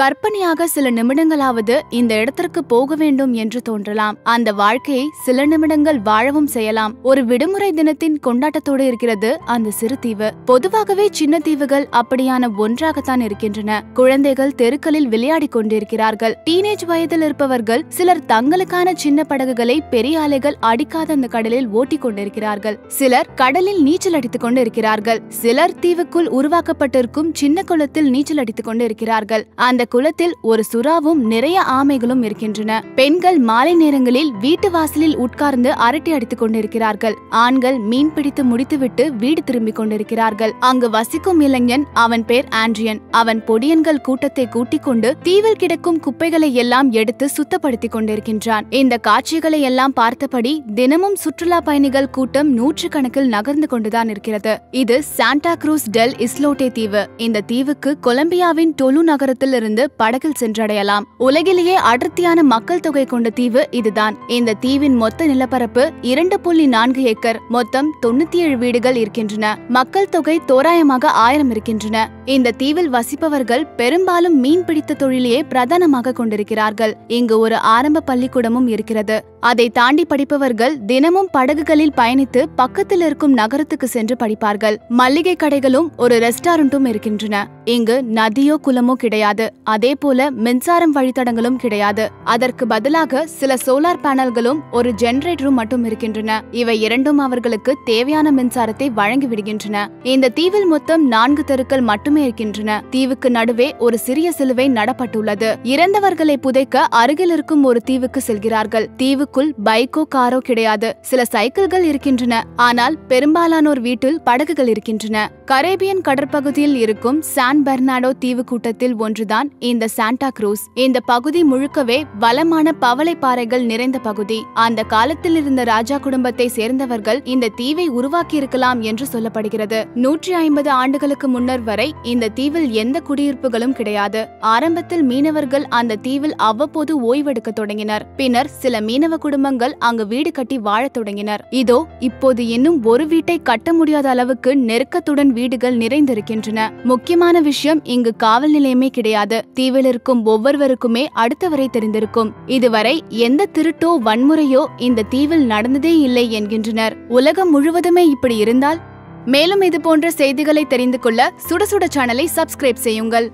கற்பனையாக சில நிமிடங்களாவது இந்த இடத்திற்கு போக வேண்டும் என்று தோன்றலாம். அந்த வாழ்க்கையை சில நிமிடங்கள் வாழவும் செய்யலாம். ஒரு விடுமுறை தினத்தின் கொண்டாட்டத்தோடு இருக்கிறது அந்த சிறு தீவு. பொதுவாகவே சின்ன தீவுகள் அப்படியான ஒன்றாகத்தான் இருக்கின்றன. குழந்தைகள் தெருக்களில் விளையாடிக் கொண்டிருக்கிறார்கள். டீனேஜ் வயதில் இருப்பவர்கள் சிலர் தங்களுக்கான சின்ன படகுகளை பெரிய அலைகள் அடிக்காத அந்த கடலில் ஓட்டிக் கொண்டிருக்கிறார்கள். சிலர் கடலில் நீச்சல் அடித்துக் கொண்டிருக்கிறார்கள். சிலர் தீவுக்குள் உருவாக்கப்பட்டிருக்கும் சின்ன குளத்தில் நீச்சல் அடித்துக் கொண்டிருக்கிறார்கள். அந்த குளத்தில் ஒரு சுறாவும் நிறைய ஆமைகளும் இருக்கின்றன. பெண்கள் மாலை நேரங்களில் வீட்டு வாசலில் உட்கார்ந்து அரட்டை அடித்துக் கொண்டிருக்கிறார்கள். ஆண்கள் மீன் பிடித்து முடித்துவிட்டு வீடு திரும்பிக் கொண்டிருக்கிறார்கள். அங்கு வசிக்கும் இளைஞன் அவன் பேர் ஆண்ட்ரியன். அவன் பொடியன்கள் கூட்டத்தை கூட்டிக் கொண்டு தீவில் கிடக்கும் குப்பைகளை எல்லாம் எடுத்து சுத்தப்படுத்திக் கொண்டிருக்கின்றான். இந்த காட்சிகளை எல்லாம் பார்த்தபடி தினமும் சுற்றுலா பயணிகள் கூட்டம் நூற்றுக்கணக்கில் நகர்ந்து கொண்டுதான் இருக்கிறது. இது சாண்டா குரூஸ் டெல் இஸ்லோட்டே தீவு. இந்த தீவுக்கு கொலம்பியாவின் டொலு நகரத்தில் இருந்து படகில் சென்றடையலாம். உலகிலேயே அடர்த்தியான மக்கள் தொகை கொண்ட தீவு இதுதான். இந்த தீவின் மொத்த நிலப்பரப்பு இரண்டு புள்ளி நான்கு ஏக்கர். மொத்தம் தொண்ணூத்தி ஏழு வீடுகள் இருக்கின்றன. மக்கள் தொகை தோராயமாக ஆயிரம் இருக்கின்றன. இந்த தீவில் வசிப்பவர்கள் பெரும்பாலும் மீன் பிடித்த தொழிலையே பிரதானமாக கொண்டிருக்கிறார்கள். இங்கு ஒரு ஆரம்ப பள்ளிக்கூடமும் இருக்கிறது. அதை தாண்டி படிப்பவர்கள் தினமும் படகுகளில் பயணித்து பக்கத்தில் இருக்கும் நகரத்துக்கு சென்று படிப்பார்கள். மல்லிகை கடைகளும் ஒரு ரெஸ்டாரண்டும் இருக்கின்றன. இங்கு நதியோ குளமோ கிடையாது. அதே போல மின்சாரம் வழித்தடங்களும் கிடையாது. அதற்கு பதிலாக சில சோலார் பேனல்களும் ஒரு ஜெனரேட்டரும் மட்டும் இருக்கின்றன. இவை இரண்டும் அவர்களுக்கு தேவையான மின்சாரத்தை வழங்கி விடுகின்றன இந்த தீவில் மொத்தம் நான்கு தெருக்கள் மட்டுமே இருக்கின்றன. தீவுக்கு நடுவே ஒரு சிறிய சிலுவை நடப்பட்டுள்ளது. இறந்தவர்களை புதைக்க அருகில் இருக்கும் ஒரு தீவுக்கு செல்கிறார்கள். தீவுக்குள் பைக்கோ காரோ கிடையாது. சில சைக்கிள்கள் இருக்கின்றன. ஆனால் பெரும்பாலானோர் வீட்டில் படகுகள் இருக்கின்றன. கரேபியன் கடற்பகுதியில் இருக்கும் சான் பெர்னாடோ தீவு கூட்டத்தில் ஒன்றுதான் இந்த சாண்டா குரூஸ் இந்த பகுதி முழுக்கவே வளமான பவளை பாறைகள் நிறைந்த பகுதி. அந்த காலத்தில் இருந்த ராஜா குடும்பத்தை சேர்ந்தவர்கள் இந்த தீவை உருவாக்கி இருக்கலாம் என்று சொல்லப்படுகிறது. நூற்றி ஐம்பது ஆண்டுகளுக்கு முன்னர் வரை இந்த தீவில் எந்த குடியிருப்புகளும் கிடையாது. ஆரம்பத்தில் மீனவர்கள் அந்த தீவில் அவ்வப்போது ஓய்வெடுக்க தொடங்கினர். பின்னர் சில மீனவ குடும்பங்கள் அங்கு வீடு கட்டி வாழத் தொடங்கினர். இதோ இப்போது இன்னும் ஒரு வீட்டை கட்ட முடியாத அளவுக்கு நெருக்கத்துடன் வீடுகள் நிறைந்திருக்கின்றன. முக்கியமான விஷயம் இங்கு காவல் நிலையமே கிடையாது. தீவில் இருக்கும் ஒவ்வொருவருக்குமே அடுத்தவரை தெரிந்திருக்கும். இதுவரை எந்த திருட்டோ வன்முறையோ இந்த தீவில் நடந்ததே இல்லை என்கின்றனர். உலகம் முழுவதுமே இப்படி இருந்தால்? மேலும் இது போன்ற செய்திகளை தெரிந்து கொள்ள சுட சுட சேனலை சப்ஸ்கிரைப் செய்யுங்கள்.